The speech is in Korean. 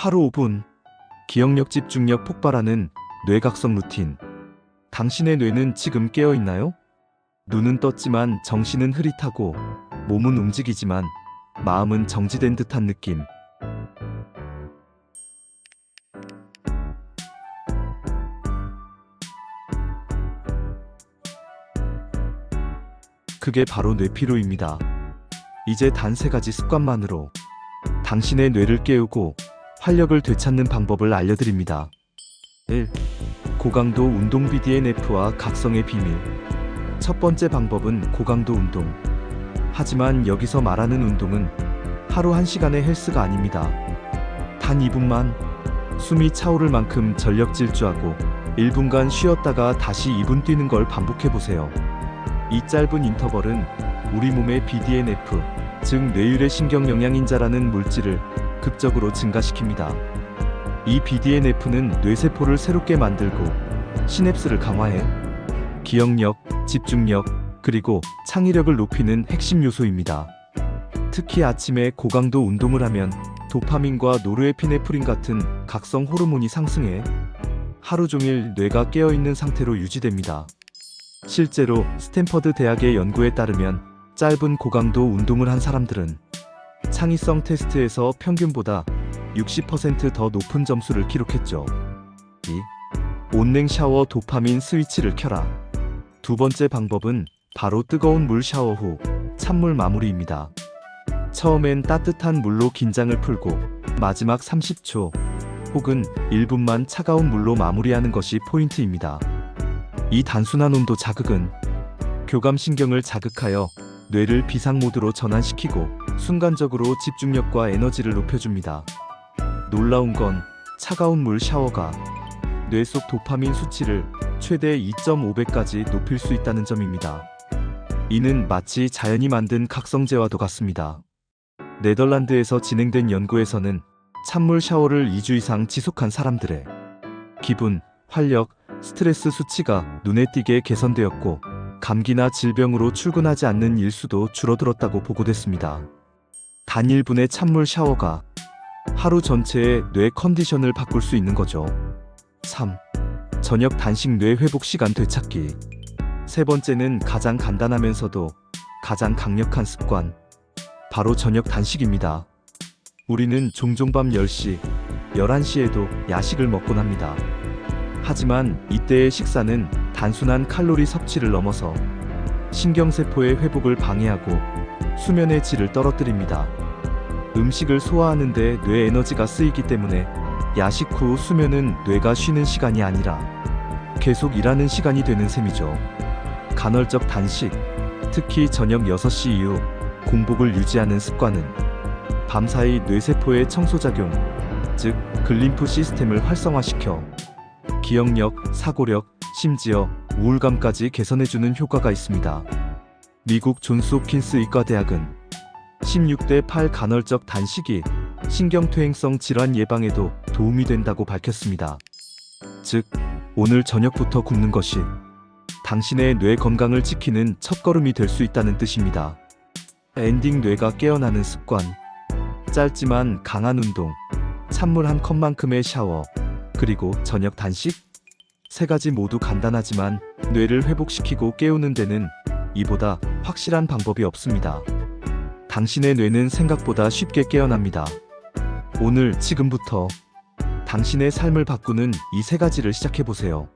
하루 5분. 기억력 집중력 폭발하는 뇌각성 루틴. 당신의 뇌는 지금 깨어 있나요? 눈은 떴지만 정신은 흐릿하고 몸은 움직이지만 마음은 정지된 듯한 느낌. 그게 바로 뇌피로입니다. 이제 단 세 가지 습관만으로 당신의 뇌를 깨우고 활력을 되찾는 방법을 알려드립니다. 1. 고강도 운동 BDNF와 각성의 비밀. 첫 번째 방법은 고강도 운동. 하지만 여기서 말하는 운동은 하루 1시간의 헬스가 아닙니다. 단 2분만 숨이 차오를 만큼 전력 질주하고 1분간 쉬었다가 다시 2분 뛰는 걸 반복해 보세요. 이 짧은 인터벌은 우리 몸의 BDNF, 즉 뇌율의 신경 영양인자라는 물질을 극적으로 증가시킵니다. 이 BDNF는 뇌세포를 새롭게 만들고 시냅스를 강화해 기억력, 집중력, 그리고 창의력을 높이는 핵심 요소입니다. 특히 아침에 고강도 운동을 하면 도파민과 노르에피네프린 같은 각성 호르몬이 상승해 하루 종일 뇌가 깨어 있는 상태로 유지됩니다. 실제로 스탠퍼드 대학의 연구에 따르면 짧은 고강도 운동을 한 사람들은 창의성 테스트에서 평균보다 60%더 높은 점수를 기록했죠. 2. 온냉 샤워 도파민 스위치를 켜라. 두 번째 방법은 바로 뜨거운 물 샤워 후 찬물 마무리입니다. 처음엔 따뜻한 물로 긴장을 풀고 마지막 30초 혹은 1분만 차가운 물로 마무리하는 것이 포인트입니다. 이 단순한 온도 자극은 교감신경을 자극하여 뇌를 비상 모드로 전환시키고 순간적으로 집중력과 에너지를 높여줍니다. 놀라운 건 차가운 물 샤워가 뇌 속 도파민 수치를 최대 2.5배까지 높일 수 있다는 점입니다. 이는 마치 자연이 만든 각성제와도 같습니다. 네덜란드에서 진행된 연구에서는 찬물 샤워를 2주 이상 지속한 사람들의 기분, 활력, 스트레스 수치가 눈에 띄게 개선되었고 감기나 질병으로 출근하지 않는 일수도 줄어들었다고 보고됐습니다. 단 1분의 찬물 샤워가 하루 전체의 뇌 컨디션을 바꿀 수 있는 거죠. 3. 저녁 단식 뇌 회복 시간 되찾기. 세 번째는 가장 간단하면서도 가장 강력한 습관. 바로 저녁 단식입니다. 우리는 종종 밤 10시, 11시에도 야식을 먹곤 합니다. 하지만 이때의 식사는 단순한 칼로리 섭취를 넘어서 신경세포의 회복을 방해하고 수면의 질을 떨어뜨립니다. 음식을 소화하는데 뇌 에너지가 쓰이기 때문에 야식 후 수면은 뇌가 쉬는 시간이 아니라 계속 일하는 시간이 되는 셈이죠. 간헐적 단식, 특히 저녁 6시 이후 공복을 유지하는 습관은 밤사이 뇌세포의 청소작용, 즉 글림프 시스템을 활성화시켜 기억력, 사고력, 심지어 우울감까지 개선해주는 효과가 있습니다. 미국 존스 홉킨스 의과대학은 16대 8 간헐적 단식이 신경퇴행성 질환 예방에도 도움이 된다고 밝혔습니다. 즉, 오늘 저녁부터 굶는 것이 당신의 뇌 건강을 지키는 첫걸음이 될 수 있다는 뜻입니다. 엔딩 뇌가 깨어나는 습관. 짧지만 강한 운동. 찬물 한 컵만큼의 샤워. 그리고 저녁 단식? 세 가지 모두 간단하지만 뇌를 회복시키고 깨우는 데는 이보다 확실한 방법이 없습니다. 당신의 뇌는 생각보다 쉽게 깨어납니다. 오늘 지금부터 당신의 삶을 바꾸는 이 세 가지를 시작해 보세요.